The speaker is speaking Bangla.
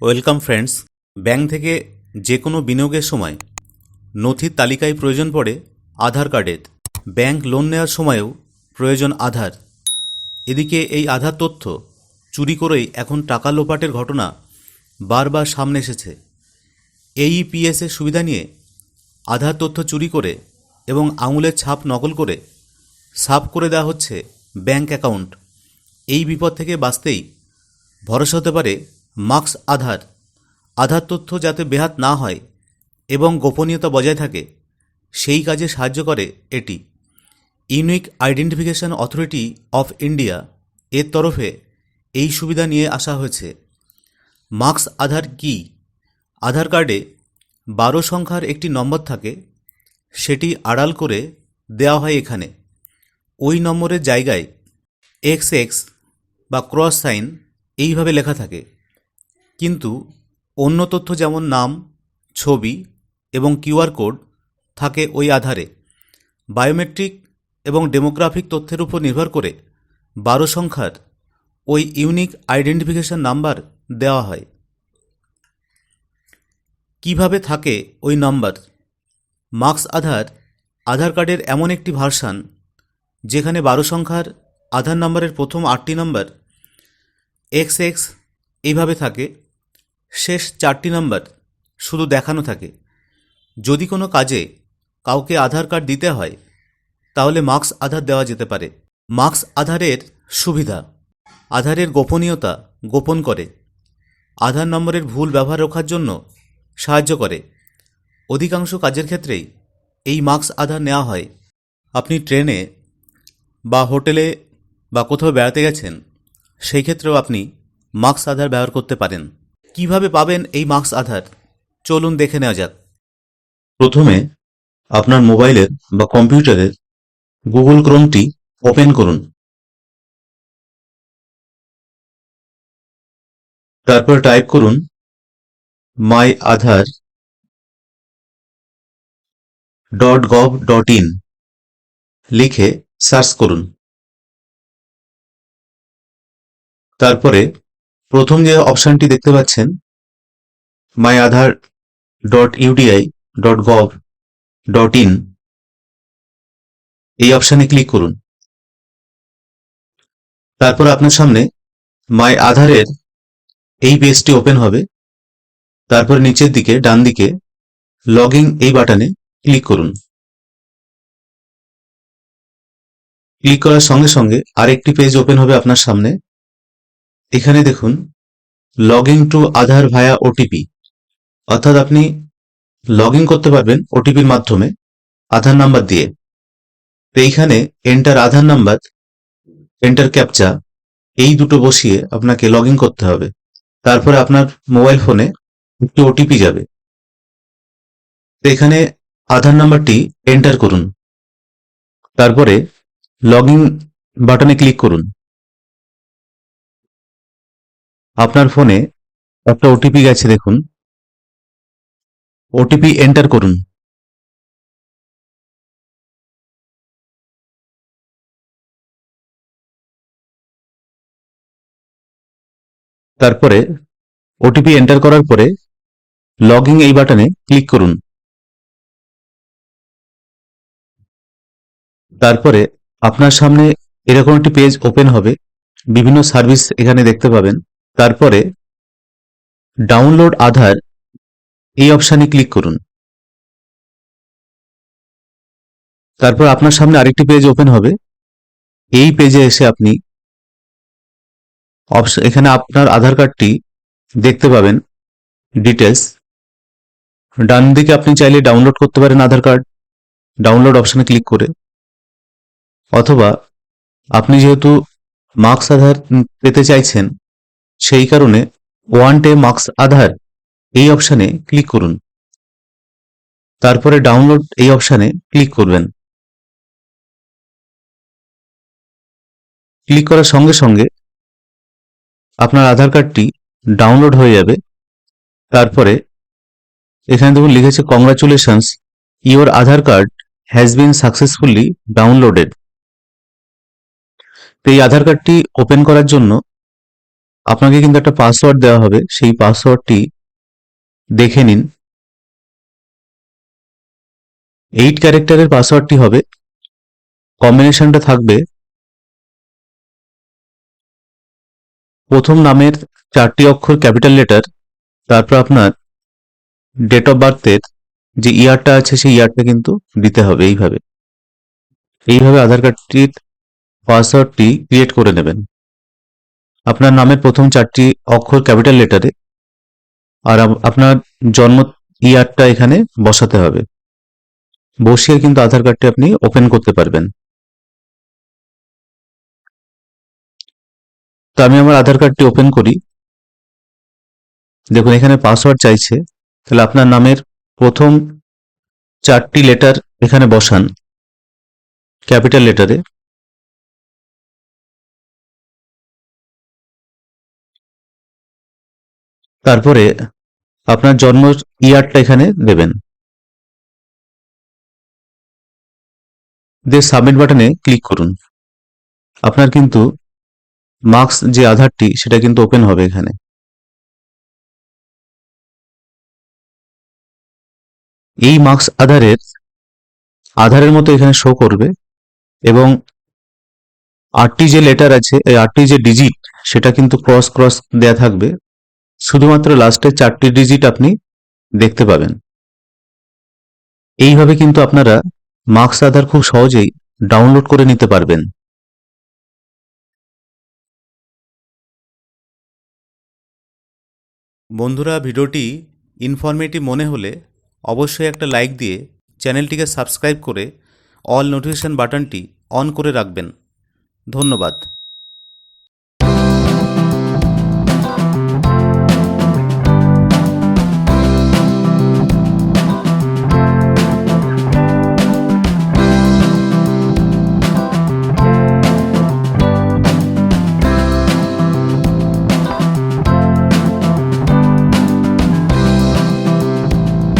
ওয়েলকাম ফ্রেন্ডস, ব্যাংক থেকে যে কোনো বিনিয়োগের সময় নথির তালিকায় প্রয়োজন পড়ে আধার কার্ডের। ব্যাংক লোন নেওয়ার সময়ও প্রয়োজন আধার। এদিকে এই আধার তথ্য চুরি করেই এখন টাকা লোপাটের ঘটনা বারবার সামনে এসেছে। এইইপিএস এর সুবিধা নিয়ে আধার তথ্য চুরি করে এবং আঙুলের ছাপ নকল করে সাফ করে দেওয়া হচ্ছে ব্যাংক অ্যাকাউন্ট। এই বিপদ থেকে বাঁচতেই ভরসা হতে পারে মার্কস আধার আধার তথ্য যাতে বেহাত না হয় এবং গোপনীয়তা বজায় থাকে, সেই কাজে সাহায্য করে এটি। Unique Identification Authority of India এর তরফে এই সুবিধা নিয়ে আসা হয়েছে। মার্কস আধার কি? আধার কার্ডে বারো সংখ্যার একটি নম্বর থাকে, সেটি আড়াল করে দেওয়া হয় এখানে। ওই নম্বরের জায়গায় এক্স এক্স বা ক্রস সাইন এইভাবে লেখা থাকে। কিন্তু অন্য তথ্য যেমন নাম, ছবি এবং কিউআর কোড থাকে ওই আধারে। বায়োমেট্রিক এবং ডেমোগ্রাফিক তথ্যের উপর নির্ভর করে বারো সংখ্যার ওই ইউনিক আইডেন্টিফিকেশন নাম্বার দেওয়া হয়। কীভাবে থাকে ওই নাম্বার? মার্কস আধার আধার কার্ডের এমন একটি ভার্সান যেখানে বারো সংখ্যার আধার নাম্বারের প্রথম আটটি নম্বর, এক্স এক্স, এইভাবে থাকে। শেষ চারটি নম্বর শুধু দেখানো থাকে। যদি কোনো কাজে কাউকে আধার কার্ড দিতে হয়, তাহলে মার্কস আধার দেওয়া যেতে পারে। মার্কস আধারের সুবিধা। আধারের গোপনীয়তা গোপন করে। আধার নম্বরের ভুল ব্যবহার রোখার জন্য সাহায্য করে। অধিকাংশ কাজের ক্ষেত্রেই এই মার্কস আধার নেওয়া হয়। আপনি ট্রেনে বা হোটেলে বা কোথাও বেড়াতে গেছেন, সেই ক্ষেত্রেও আপনি মার্কস আধার ব্যবহার করতে পারেন। কীভাবে পাবেন এই মার্কস আধার? চলুন দেখে নেওয়া যাক। প্রথমে আপনার মোবাইলের বা কম্পিউটারের গুগল ক্রোমটি ওপেন করুন। তারপর টাইপ করুন, my Aadhaar dot gov dot in লিখে সার্চ করুন। তারপরে প্রথম যে অপশনটি দেখতে পাচ্ছেন my Aadhaar dot UIDAI dot gov dot in এই অপশানে ক্লিক করুন। তারপর আপনার সামনে মাই আধারের এই পেজটি ওপেন হবে। তারপর নিচের দিকে, ডান দিকে লগইন এই বাটনে ক্লিক করুন। ক্লিক করার সঙ্গে সঙ্গে আরেকটি পেজ ওপেন হবে আপনার সামনে। এখানে দেখুন log in to Aadhaar via OTP অর্থাৎ আপনি লগ করতে পারবেন ওটিপির মাধ্যমে আধার নাম্বার দিয়ে। তো এইখানে enter Aadhaar number enter captcha এই দুটো বসিয়ে আপনাকে লগ করতে হবে। তারপরে আপনার মোবাইল ফোনে একটি ওটিপি যাবে। তো এখানে আধার নাম্বারটি এন্টার করুন। তারপরে লগ বাটনে ক্লিক করুন। আপনার ফোনে একটা ওটিপি গেছে, দেখুন। ওটিপি এন্টার করুন। তারপরে ওটিপি এন্টার করার পরে লগ এই বাটনে ক্লিক করুন। তারপরে আপনার সামনে এরকম একটি পেজ ওপেন হবে। বিভিন্ন সার্ভিস এখানে দেখতে পাবেন। তারপরে ডাউনলোড আধার এই অপশানে ক্লিক করুন। তারপর আপনার সামনে আরেকটি পেজ ওপেন হবে। এই পেজে এসে আপনি এখানে আপনার আধার কার্ডটি দেখতে পাবেন ডিটেলস ডান দিকে আপনি চাইলে ডাউনলোড করতে পারেন আধার কার্ড ডাউনলোড অপশানে ক্লিক করে। অথবা আপনি যেহেতু মার্কস আধার পেতে চাইছেন সেই কারণে ওয়ান ডে মার্কস আধার এই অপশানে ক্লিক করুন। তারপরে ডাউনলোড এই অপশানে ক্লিক করবেন। ক্লিক করার সঙ্গে সঙ্গে আপনার আধার কার্ডটি ডাউনলোড হয়ে যাবে। তারপরে এখানে দেখুন লিখেছে congratulations your Aadhaar card has been successfully downloaded তো এই আধার কার্ডটি ওপেন করার জন্য আপনাকে কিন্তু একটা পাসওয়ার্ড দেওয়া হবে। সেই পাসওয়ার্ডটি দেখে নিন। এইট ক্যারেক্টারের পাসওয়ার্ডটি হবে। কম্বিনেশনটা থাকবে প্রথম নামের চারটি অক্ষর ক্যাপিটাল লেটার তারপর আপনার ডেট অফ বার্থের যে ইয়ারটা আছে, সেই ইয়ারটা কিন্তু দিতে হবে এইভাবে। এইভাবে আধার কার্ডটির পাসওয়ার্ডটি ক্রিয়েট করে নেবেন। আপনার নামের প্রথম চারটি অক্ষর ক্যাপিটাল লেটারে আর আপনার জন্ম ইয়ারটা এখানে বসাতে হবে। বসিয়ে কিন্তু আধার কার্ডটি আপনি ওপেন করতে পারবেন। তো আমি আমার আধার কার্ডটি ওপেন করি। দেখুন, এখানে পাসওয়ার্ড চাইছে। তাহলে আপনার নামের প্রথম চারটি লেটার এখানে বসান। ক্যাপিটাল লেটারে। তারপরে আপনার জন্ম ইয়ারটা এখানে দেবেন। দিয়ে সাবমিট বাটনে ক্লিক করুন। আপনার কিন্তু মার্কস যে আধারটি, সেটা কিন্তু ওপেন হবে এখানে। এই মার্কস আধারের আধারের মতো এখানে শো করবে এবং আটটি যে লেটার আছে, এই আটটি যে ডিজিট সেটা কিন্তু ক্রস ক্রস দেয়া থাকবে। শুধুমাত্র লাস্টের চারটি ডিজিট আপনি দেখতে পাবেন। এইভাবে কিন্তু আপনারা মার্কস আধার খুব সহজেই ডাউনলোড করে নিতে পারবেন। বন্ধুরা, ভিডিওটি ইনফরমেটিভ মনে হলে অবশ্যই একটা লাইক দিয়ে চ্যানেলটিকে সাবস্ক্রাইব করে অল নোটিফিকেশান বাটনটি অন করে রাখবেন। ধন্যবাদ।